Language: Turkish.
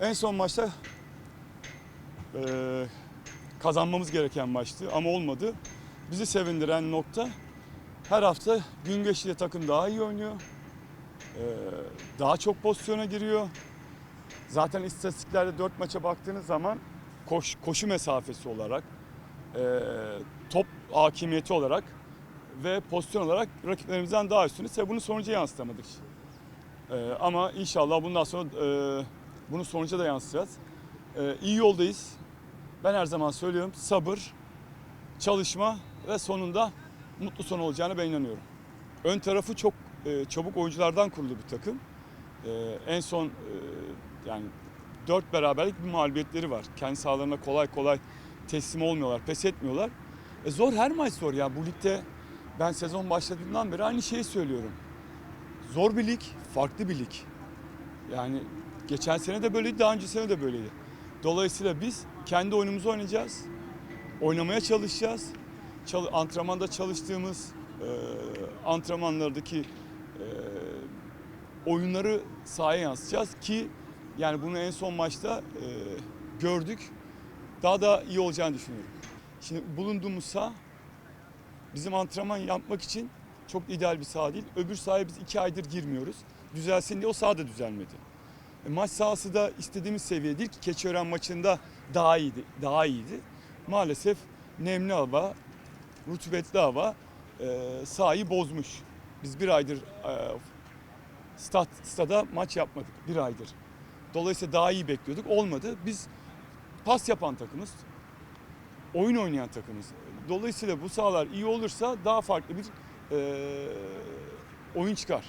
En son maçta eee, kazanmamız gereken maçtı ama olmadı. Bizi sevindiren nokta her hafta gün geçtikçe takım daha iyi oynuyor. Eee, daha çok pozisyona giriyor. Zaten istatistiklerde 4 maça baktığınız zaman koş, koşu mesafesi olarak, eee, top hakimiyeti olarak ve pozisyon olarak rakiplerimizden daha üstünüz ve bunu sonuca yansıtamadık. Eee, ama inşallah bundan sonra eee, bunu sonuca da yansıtacağız. Eee iyi yoldayız. Ben her zaman söylüyorum sabır, çalışma ve sonunda mutlu son olacağını ben inanıyorum. Ön tarafı çok eee, çabuk oyunculardan kurulu bir takım. Eee, en son eee, yani dört beraberlik bir mağlubiyetleri var. Kendi sahalarına kolay kolay teslim olmuyorlar, pes etmiyorlar. E zor her maç zor ya. Bu ligde ben sezon başladığından beri aynı şeyi söylüyorum. Zor bir lig, farklı bir lig. Yani geçen sene de böyleydi, daha önce sene de böyleydi. Dolayısıyla biz kendi oyunumuzu oynayacağız. Oynamaya çalışacağız. Çal- antrenmanda çalıştığımız e, antrenmanlardaki e, oyunları sahaya yansıtacağız ki yani bunu en son maçta e, gördük. Daha da iyi olacağını düşünüyorum. Şimdi bulunduğumuz saha bizim antrenman yapmak için çok ideal bir saha değil. Öbür sahaya biz iki aydır girmiyoruz. Düzelsin diye o saha da düzelmedi. E, maç sahası da istediğimiz seviye değil ki Keçiören maçında daha iyiydi. Daha iyiydi. Maalesef nemli hava, rutubetli hava e, sahayı bozmuş. Biz bir aydır e, stat, stada maç yapmadık. Bir aydır. Dolayısıyla daha iyi bekliyorduk. Olmadı. Biz pas yapan takımız. Oyun oynayan takımız. Dolayısıyla bu sahalar iyi olursa daha farklı bir e, oyun çıkar.